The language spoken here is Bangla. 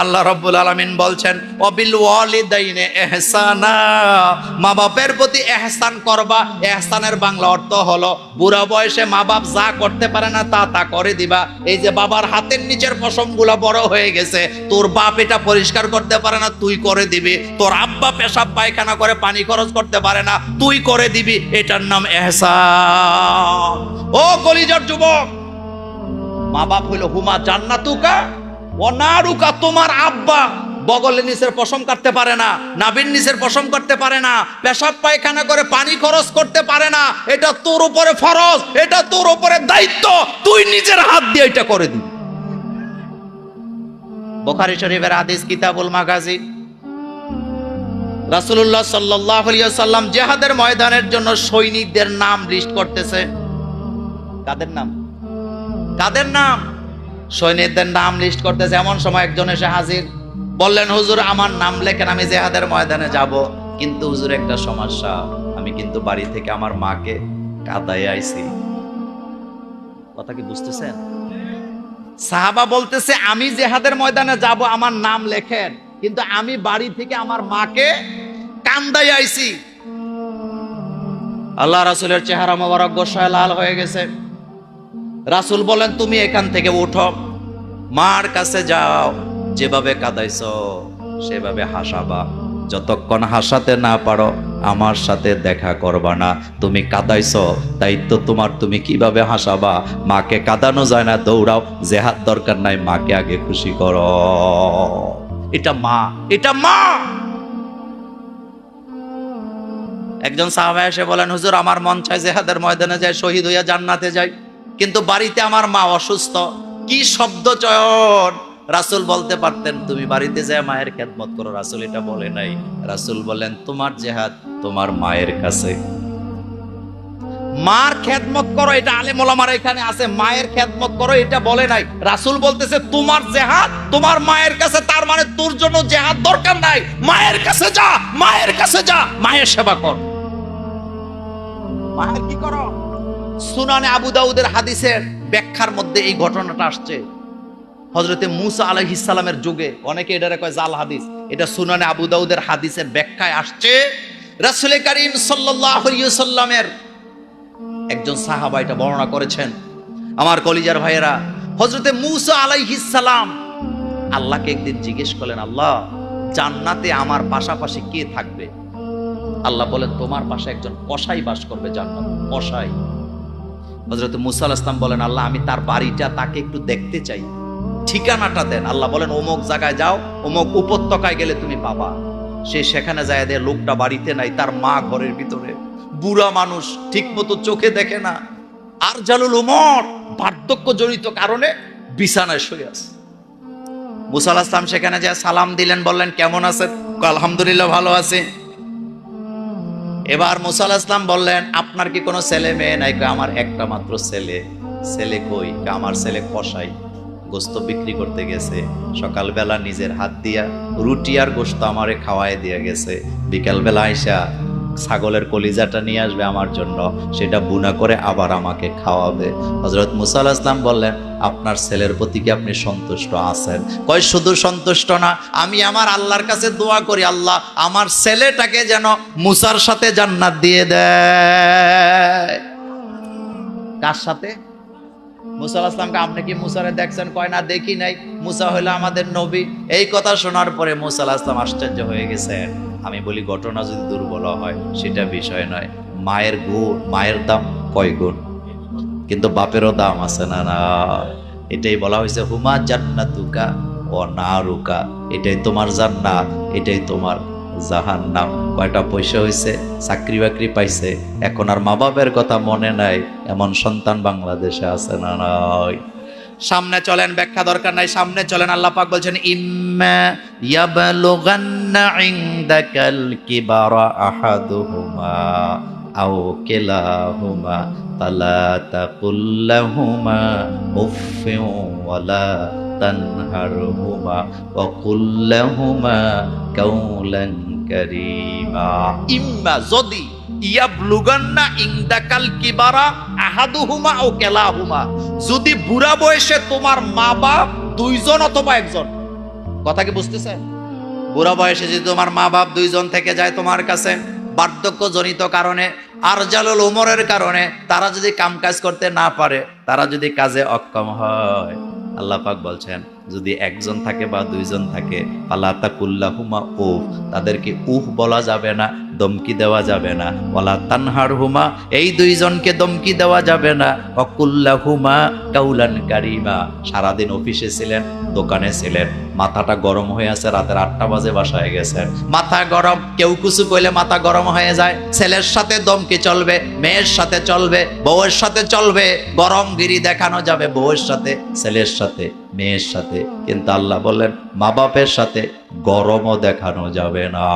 আল্লাহ রব্বুল আলামিন বলছেন, অবিল ওয়ালিদাইনে এহসানা মা বাপের প্রতি এহসান করবা এহসানের বাংলা অর্থ হলো, বুড়া বয়সে মা বাপ যা করতে পারে না তা তা করে দিবা। এই যে বাবার হাতের নিচের পশমগুলো বড় হয়ে গেছে, তোর বাপ এটা পরিষ্কার করতে পারে না, তুই করে দিবি। তোর আব্বা পেশাব পায়খানা করে পানি খরচ করতে পারে না, তুই করে দিবি। এটার নাম এহসান ও কলিজার যুবক মা বাপ হইল হুমা জান্নাতুকা। অনারুকা তোমার আব্বা বগলের নিচের পশম কাটতে পারে না নাবির নিচের পশম করতে পারে না, পেশাব পায়খানা করে পানি খরচ করতে পারে না, এটা তোর উপরে ফরজ, এটা তোর উপরে দায়িত্ব, তুই নিজের হাত দিয়ে এটা করে দিবি। বোখারি শরীফের আদিস কিতাবুল মাগাজি। রাসূলুল্লাহ সাল্লাল্লাহু আলাইহি সাল্লাম জিহাদের ময়দানের জন্য সৈনিকদের নাম লিস্ট করতেছে। কাদের নাম? কাদের নাম? সৈনিকদের নাম লিস্ট করতেছে। এমন সময় একজন এসে হাজির। বললেন, হুজুর, আমার নাম লেখেন, আমি জেহাদের ময়দানে যাব। কিন্তু হুজুর, একটা সমস্যা। আমি কিন্তু বাড়ি থেকে আমার মাকে কাদায় আইছি। কথা কি বুঝতেছেন? সাহাবা বলতেছে, আমি জেহাদের ময়দানে যাব, আমার নাম লেখেন। কিন্তু আমি বাড়ি থেকে আমার মাকে কান্দাই আইছি। আল্লাহ রাসূলের চেহারা মোবারক গোসায় লাল হয়ে গেছে। রাসূল বলেন, তুমি এখান থেকে উঠো। মার কাছে যাও। যেভাবে কাদাইছ, সেভাবে হাসাবা। যতক্ষণ হাসাতে না পারো, আমার সাথে দেখা করবা না। তুমি কাদাইছ দায়িত্ব তোমার তুমি কীভাবে হাসাবা? মাকে কাদানো যায় না, দৌড়াও। জেহাদ দরকার নাই, মাকে আগে খুশি করো। এটা মা এটা মা! একজন সাহাবা এসে বলেন, হুজুর, আমার মন চায় জেহাদের ময়দানে যায় শহীদ হইয়া জান্নাতে যাই। কিন্তু বাড়িতে আমার মা অসুস্থ। কি শব্দ চয়ন? রাসুল বলতে পারতেন, তুমি বাড়িতে যায় মায়ের খেদমত করো। রাসুল এটা বলে নাই। রাসুল বলেন তোমার জেহাদ তোমার মায়ের কাছে। মার খেদমত করো, এটা আলেম ওলামার এখানে আছে, মায়ের খেদমত করো, এটা বলে নাই। রাসুল বলতেছে, তোমার জেহাদ তোমার মায়ের কাছে, তার মানে তোর জন্য জেহাদ দরকার নাই। মায়ের কাছে যা, মায়ের কাছে যা, মায়ের সেবা কর। মায়ের কি করো? সুনানে আবু দাউদের হাদিসের ব্যাখ্যার মধ্যে এই ঘটনাটা আসছে। হজরতে মুসা আলাইহিস সালামের যুগে অনেকে এটারে কয় জাল হাদিস। এটা সুনানে আবু দাউদের হাদিসের ব্যাখ্যায় আসছে। রাসূল করিম সাল্লামের একজন সাহাবা এটা বর্ণনা করেছেন। আমার কলিজার ভাইয়েরা হজরতে মুসা আলাইহিস সালাম আল্লাহকে একদিন জিজ্ঞেস করলেন, আল্লাহ, জান্নাতে আমার পাশাপাশি কে থাকবে? আল্লাহ বলেন, তোমার পাশে একজন কসাই বাস করবে জান্নাত। কসাই। হজরত মুসা ইসলাম বলেন আল্লাহ আমি তার বাড়িটা তাকে একটু দেখতে চাই। ঠিকানাটা দেন। আল্লাহ বলেন অমুক জায়গায় যাও অমুক উপত্যকায় গেলে তুমি পাবা। সে সেখানে যায় দেয় লোকটা বাড়িতে নাই তার মা ঘরের ভিতরে। বুড়া মানুষ ঠিক মতো চোখে দেখে না। আর জালুল উমর বার্ধক্য জনিত কারণে বিছানায় শুয়ে আছে। মুসা ইসলাম সেখানে যায় সালাম দিলেন বললেন কেমন কয়, আলহামদুলিল্লাহ ভালো আছে। এবার মুসা ইসলাম বললেন, আপনার কি কোনো ছেলে মেয়ে নাই? আমার একটা মাত্র ছেলে। ছেলে কই? আমার ছেলে কষাই গোস্ত বিক্রি করতে গেছে। সকালবেলা নিজের হাত দিয়া রুটি আর গোস্ত আমারে খাওয়াই দিয়ে গেছে। বিকালবেলা আইসা ছাগলের কলিজাটা নিয়ে আসবে আমার জন্য। সেটা বুনা করে আবার আমাকে খাওয়াবে। হজরত মুসা আলাহিসাল্লাম ইসলাম বললেন, আপনার ছেলের প্রতি কি আপনি সন্তুষ্ট আছেন? কয়, শুধু সন্তুষ্ট না, আমি আমার আল্লাহর কাছে দোয়া করি, আল্লাহ আমার ছেলেটাকে যেন মুসার সাথে জান্নাত দিয়ে দেয়। কার সাথে? মুসা ইসলামকে আপনি কি মুসারে দেখছেন? কয়, না, দেখি নাই। মুসা হইল আমাদের নবী। এই কথা শোনার পরে মুসা আসলাম আশ্চর্য হয়ে গেছেন। আমি বলি, ঘটনা যদি দুর্বল হয়, সেটা বিষয় নয়। মায়ের গুণ, মায়ের দাম কয় গুণ? কিন্তু বাপেরও দাম আছে না না। এটাই বলা হয়েছে, হুমা জান্নাতুকা ও নারুকা। এটাই তোমার জান্নাত, এটাই তোমার জাহান নাম কয়টা পয়সা হয়েছে? চাকরি বাকরি পাইছে। এখন আর মা বাবার কথা মনে নাই। এমন সন্তান বাংলাদেশে আছে না নয় সামনে চলেন, ব্যাখ্যা দরকার নাই, সামনে চলেন, আল্লাহ পাক বলছেন, ইম্মা ইয়াবলুগান্না ইনদাকাল কিবারা আহাদুহুমা আও কিলাহুমা ফালা তাকুল্লাহুমা উফফিন ওয়ালা তানহারহুমা ওয়া কুল্লাহুমা কাউলান কারীমা। ইম্মা যদি ইয়াবলুগান্না ইনদাকাল কিবারা আহাদুহুমা ও কেলাহুমা। যদি বুড়া বয়সে তোমার মা বাপ দুইজন অথবা একজন। কথা কি বুঝতেছেন বুড়া বয়সে যদি তোমার মা বাপ দুইজন থেকে যায় তোমার কাছে বার্ধক্য জনিত কারণে আর জালুল উমরের কারণে, তারা যদি কাম কাজ করতে না পারে, তারা যদি কাজে অক্ষম হয়। আল্লাহ পাক বলছেন যদি একজন থাকে বা দুইজন থাকে আল্লাহ তাকুল্লাহুমা উফ, তাদেরকে উফ বলা যাবে না, দমকি দেওয়া যাবে না। ওলা তানহার হুমা এই দুইজনকে দমকি দেওয়া যাবে না। অকুল্লাহুমা কাউলান কারিমা, সারাদিন অফিসে ছিলেন, দোকানে ছিলেন, মাথাটা গরম হয়ে আছে, রাতের আটটা বাজে বাসায় গেছেন। মাথা গরম, কেউ কিছু কইলে মাথা গরম হয়ে যায়। ছেলের সাথে দমকি চলবে, মেয়ের সাথে চলবে, বউয়ের সাথে চলবে, গরম গিরি দেখানো যাবে বউয়ের সাথে, ছেলের সাথে। মেয়ের সাথে। কিন্তু আল্লাহ বললেন মা বাপের সাথে গরমও দেখানো যাবে না।